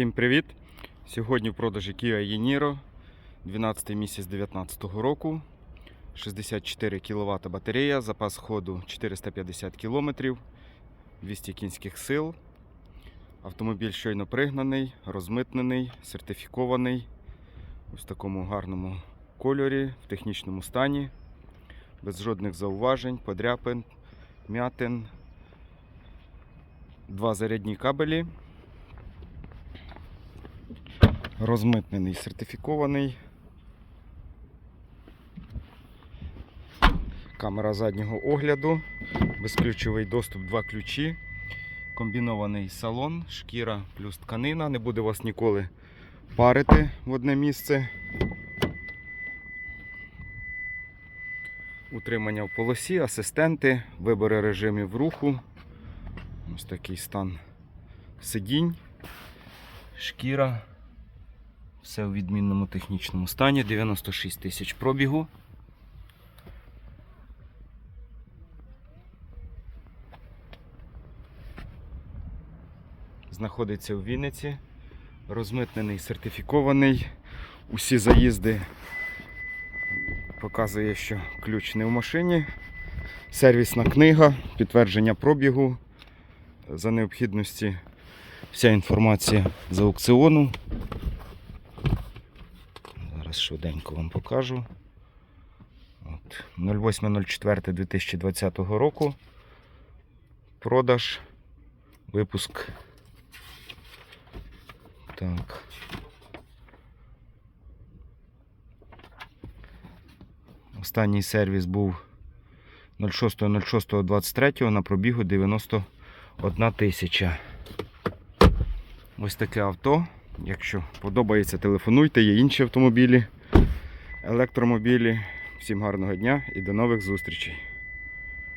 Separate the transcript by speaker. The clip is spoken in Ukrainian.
Speaker 1: Всім привіт! Сьогодні в продажі Kia e-Niro 12 місяць 2019 року. 64 кВт батарея, запас ходу 450 км, 200 кінських сил. Автомобіль щойно пригнаний, розмитнений, сертифікований ось в такому гарному кольорі, в технічному стані, без жодних зауважень, подряпин, м'ятин. Два зарядні кабелі. Розмитнений, сертифікований. Камера заднього огляду, безключовий доступ, два ключі, комбінований салон, шкіра плюс тканина. Не буде вас ніколи парити в одне місце. Утримання в полосі, асистенти, вибори режимів руху. Ось такий стан сидінь, шкіра. Все у відмінному технічному стані. 96 тисяч пробігу. Знаходиться у Вінниці. Розмитнений, сертифікований. Усі заїзди показує, що ключ не в машині. Сервісна книга, підтвердження пробігу. За необхідності вся інформація з аукціону. Зараз швиденько вам покажу. От, 08.04.2020 року. Продаж. Випуск. Так. Останній сервіс був 06.06.23 на пробігу 91 тисяча. Ось таке авто. Якщо подобається, телефонуйте, є інші автомобілі, електромобілі. Всім гарного дня і до нових зустрічей.